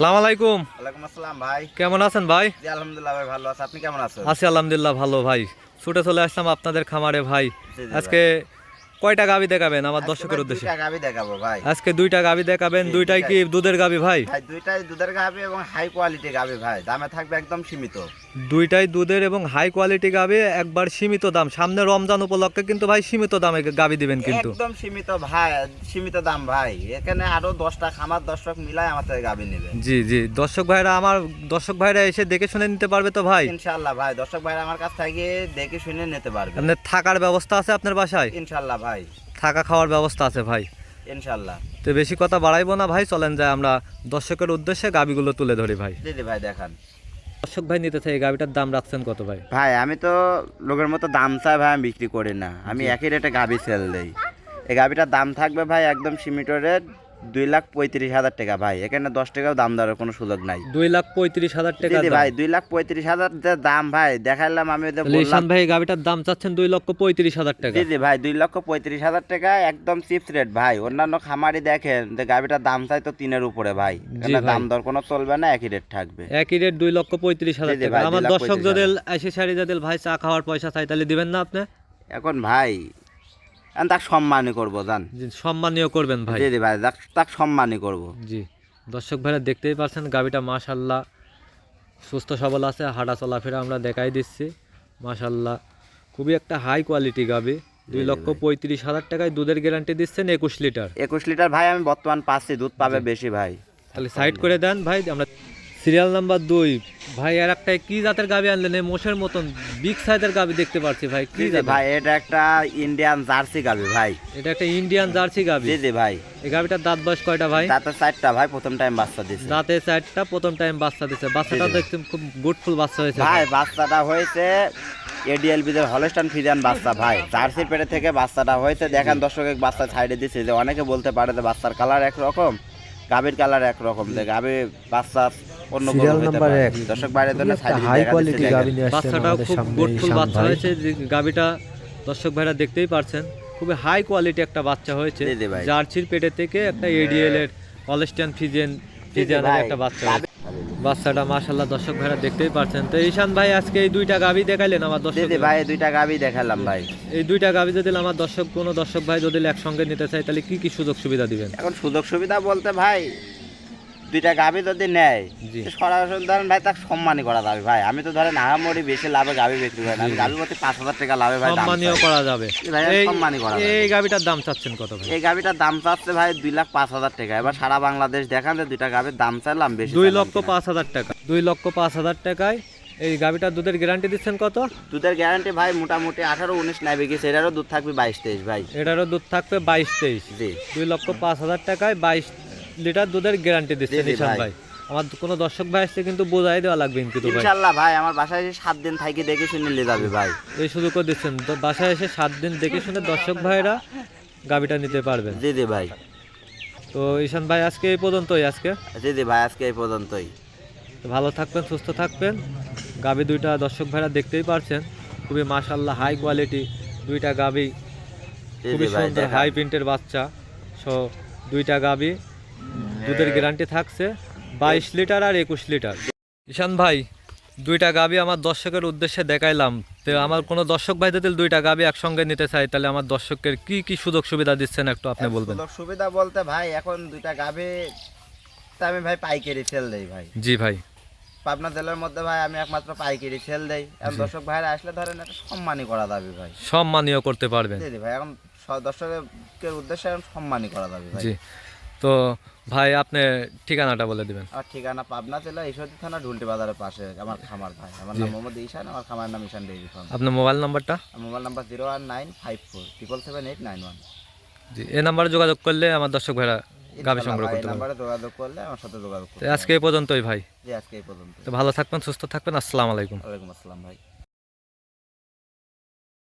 আসসালামু আলাইকুম। ওয়ালাইকুম আসসালাম ভাই। কেমন আছেন ভাই? জি আলহামদুলিল্লাহ ভাই ভালো আছি। আপনি কেমন আছেন? আছি আলহামদুলিল্লাহ ভালো ভাই। ছুটে চলে আসলাম আপনাদের খামারে ভাই। আজকে কয়টা গাবি দেখাবেন আমার দর্শকের উদ্দেশ্যে? গাভি দেখাবো ভাই। আজকে দুইটা গাবি দেখাবেন দুইটাই কি দুধের গাবি ভাই? ভাই দুইটাই দুধের গাবি এবং হাই কোয়ালিটি গাবি ভাই। দামে থাকবে একদম সীমিত। দুইটাই দুধের এবং হাই কোয়ালিটি গাবি একবার সীমিত দাম। সামনে রমজান উপলক্ষে কিন্তু ভাই সীমিত দামে গাবি দিবেন কিন্তু। একদম সীমিত ভাই সীমিত দাম ভাই। এখানে আরও দশটা খামার দর্শক মিলাই আমার থেকে গাভি নেবে। জি জি। দর্শক ভাইরা আমার দর্শক ভাইরা এসে দেখে শুনে নিতে পারবে তো ভাই? ইনশাল্লাহ ভাই দর্শক ভাই আমার কাছ থেকে দেখে শুনে নিতে পারবে। আপনার থাকার ব্যবস্থা আছে আপনার বাসায়? ইনশাল্লাহ ভাই। থাকা খাওয়ার ব্যবস্থা আছে ভাই। ইনশাল্লাহ তো বেশি কথা বাড়াইবো না ভাই চলেন যায় আমরা দর্শকের উদ্দেশ্যে গাবিগুলো তুলে ধরি ভাই। দিদি ভাই দেখান। দর্শক ভাই নিতে চাই এই গাবিটার দাম রাখছেন কত ভাই? ভাই আমি তো লোকের মতো দাম চাই ভাই আমি বিক্রি করি না। আমি একই রেটে গাভি সেল দেই। এই গাভিটার দাম থাকবে ভাই একদম সীমিত রেট দুই লাখ পঁয়ত্রিশ হাজার টাকা ভাই। এখানে দশ টাকাও দাম দেওয়ার কোনো সুযোগ নাই। দুই লাখ পঁয়ত্রিশ হাজার টাকা ভাই দুই লাখ পঁয়ত্রিশ হাজার দাম ভাই দেখাইলাম আমি ঈশান ভাই এই গাবিটার দাম চাচ্ছেন দুই লক্ষ পঁয়ত্রিশ হাজার টাকা। দিদি ভাই দুই লক্ষ পঁয়ত্রিশ হাজার টাকা একদম চিপস রেট ভাই। অন্যান্য খামারি দেখেন যে গাভিটার দাম চাই তো তিনের উপরে ভাই। দাম দর কোনো চলবে না একই রেট থাকবে। একই রেট দুই লক্ষ পঁয়ত্রিশ হাজার টাকা। আমার দর্শক যদি এসে সারি যাদের ভাই চা খাওয়ার পয়সা চাই তাহলে দিবেন না আপনি? এখন ভাই তাক সম্মানই করব জান। জি, সম্মানীয় করবেন ভাই। দিদি ভাই তাক- তাক সম্মানই করব। জি দর্শক ভাইরা দেখতেই পাচ্ছেন গাবিটা মাশাল্লাহ সুস্থ সবল আছে হাঁটা চলাফেরা আমরা দেখাই দিচ্ছি। মাশাল্লাহ খুবই একটা হাই কোয়ালিটি গাবি। দুই লক্ষ পঁয়ত্রিশ হাজার টাকায় দুধের গ্যারান্টি দিচ্ছেন একুশ লিটার একুশ লিটার ভাই আমি বর্তমান পাচ্ছি দুধ পাবে বেশি ভাই। তাহলে সাইড করে দেন ভাই আমরা সিরিয়াল নাম্বার দুই ভাই আর একটা কি জাতের গাবি আনলেন? মোষের মতন বিগ সাইজের গাবি দেখতে পাচ্ছি ভাই কি জি জি জাতের? ভাই এটা একটা ইন্ডিয়ান জার্সি গাবি ভাই। এটা একটা ইন্ডিয়ান জার্সি গাবি? জি জি ভাই। এই গাবিটার দাঁত বয়স কয়টা ভাই? তাতে চারটা ভাই প্রথম টাইম বাচ্চা দিছে। দাঁতে চারটা প্রথম টাইম বাচ্চা দিচ্ছে বাচ্চাটা। দেখতে খুব গুডফুল বাচ্চা হয়েছে ভাই বাচ্চাটা হয়েছে এডিএল বিদের হলস্টান ফিজিয়ান বাচ্চা ভাই। জার্সির পেটে থেকে বাচ্চাটা হয়েছে। দেখেন দর্শক এক বাচ্চা ছাইডে দিচ্ছে যে অনেকে বলতে পারে যে বাচ্চার কালার একরকম গাভীর কালার একরকম। যে গাভী বাচ্চা সিরিয়াল নাম্বার। দর্শক বাইরে জন্য হাই কোয়ালিটি গাবি নিয়ে আসছেন বাচ্চাটাও খুব সামনে বাচ্চা হয়েছে যে গাবিটা দর্শক ভাইরা দেখতেই পারছেন। খুবই হাই কোয়ালিটি একটা বাচ্চা হয়েছে। জার্সির পেটে থেকে একটা এডিএল এর ফিজেন একটা বাচ্চা বাচ্চাটা মাশাল্লাহ দর্শক ভাইরা দেখতেই পারছেন। তো ঈশান ভাই আজকে এই দুইটা গাবি দেখাইলেন আমার দর্শক ভাই দুইটা গাভী দেখালাম ভাই। এই দুইটা গাবি যদি আমার দর্শক কোনো দর্শক ভাই যদি একসঙ্গে নিতে চাই তাহলে কি কি সুযোগ সুবিধা দিবেন? এখন সুযোগ সুবিধা বলতে ভাই দুইটা গাভী যদি নেয় সরাসরি ধরেন ভাই তাকে সম্মানই করা যাবে ভাই। আমি তো ধরেন আহামরি বেশি লাভে গাভী বিক্রি করি আমি গাভী প্রতি পাঁচ হাজার টাকা লাভে ভাই সম্মানীয় করা যাবে। সম্মানই করা। এই গাবিটার দাম চাচ্ছেন কত ভাই? এই গাভীটার দাম চাচ্ছে ভাই দুই লাখ পাঁচ হাজার টাকা। এবার সারা বাংলাদেশ দেখান যে দুইটা গাভীর দাম চাইলাম বেশি দুই লক্ষ পাঁচ হাজার টাকা। দুই লক্ষ পাঁচ হাজার টাকায় এই গাবিটার দুধের গ্যারান্টি দিচ্ছেন কত? দুধের গ্যারান্টি ভাই মোটামুটি আঠারো উনিশ নেবে গেছে। এটারও দুধ থাকবে বাইশ তেইশ ভাই। এটারও দুধ থাকবে বাইশ তেইশ। জি। দুই লক্ষ পাঁচ হাজার টাকায় বাইশ লিটার দুধের গ্যারান্টি দিচ্ছেন জি, ভাই। আমার কোনো দর্শক ভাই আসছে কিন্তু বোঝাই দেওয়া লাগবে কিন্তু ভাই। ইনশাল্লাহ ভাই আমার বাসায় এসে সাত দিন থাকি দেখে শুনে নিয়ে যাবে ভাই। এই সুযোগও দিচ্ছেন। তো বাসায় এসে সাত দিন দেখে শুনে দর্শক ভাইরা গাবিটা নিতে পারবেন। জি জি ভাই। তো ঈশান ভাই আজকে এই পর্যন্তই আজকে। জি জি ভাই আজকে এই পর্যন্তই। তো ভালো থাকবেন সুস্থ থাকবেন। গাবি দুইটা দর্শক ভাইরা দেখতেই পারছেন। খুবই মাশাল্লাহ হাই কোয়ালিটি দুইটা গাবি। খুবই সুন্দর হাই প্রিন্টের বাচ্চা। সো দুইটা গাবি। দুধের গ্যারান্টি থাকছে বাইশ লিটার আর একুশ লিটার। ঈশান ভাই দুইটা গাবি আমার দর্শকের উদ্দেশ্যে দেখাইলাম। তো আমার কোনো দর্শক ভাই যদি দুইটা গাবি একসঙ্গে নিতে চাই তাহলে আমার দর্শকের কি কি সুযোগ সুবিধা দিচ্ছেন একটু আপনি বলবেন? সুবিধা বলতে ভাই এখন দুইটা গাভী তা আমি ভাই পাইকারি সেল দেই ভাই। জি ভাই। পাবনা জেলার মধ্যে ভাই আমি একমাত্র পাইকারি সেল দেই। এখন দর্শক ভাইরা আসলে ধরেন একটা সম্মানই করা যাবে ভাই। সম্মানীয় করতে পারবেন। জি ভাই এখন দর্শকের উদ্দেশ্যে এখন সম্মানই করা যাবে ভাই। জি। তো ভাই আপনি ঠিকানাটা বলে দিবেন। আর ঠিকানা পাবনা জেলা ঈশ্বরদী থানা ঢুলটি বাজারের পাশে আমার খামার ভাই। আমার নাম মোহাম্মদ ঈশান আমার খামার নাম ঈশান ডেইরি ফার্ম। আপনার মোবাইল নাম্বারটা? Mobile number zero one nine five four triple seven eight nine one জি এই নাম্বারে যোগাযোগ করলে আমার দর্শক ভাইরা গাবি সংগ্রহ করতে পারবে। নাম্বারে যোগাযোগ করলে আমার সাথে যোগাযোগ করতে আজকে এই পর্যন্তই ভাই। জি আজকে এই পর্যন্ত তো ভালো থাকবেন সুস্থ থাকবেন আসসালামু আলাইকুম। ওয়ালাইকুম আসসালাম ভাই।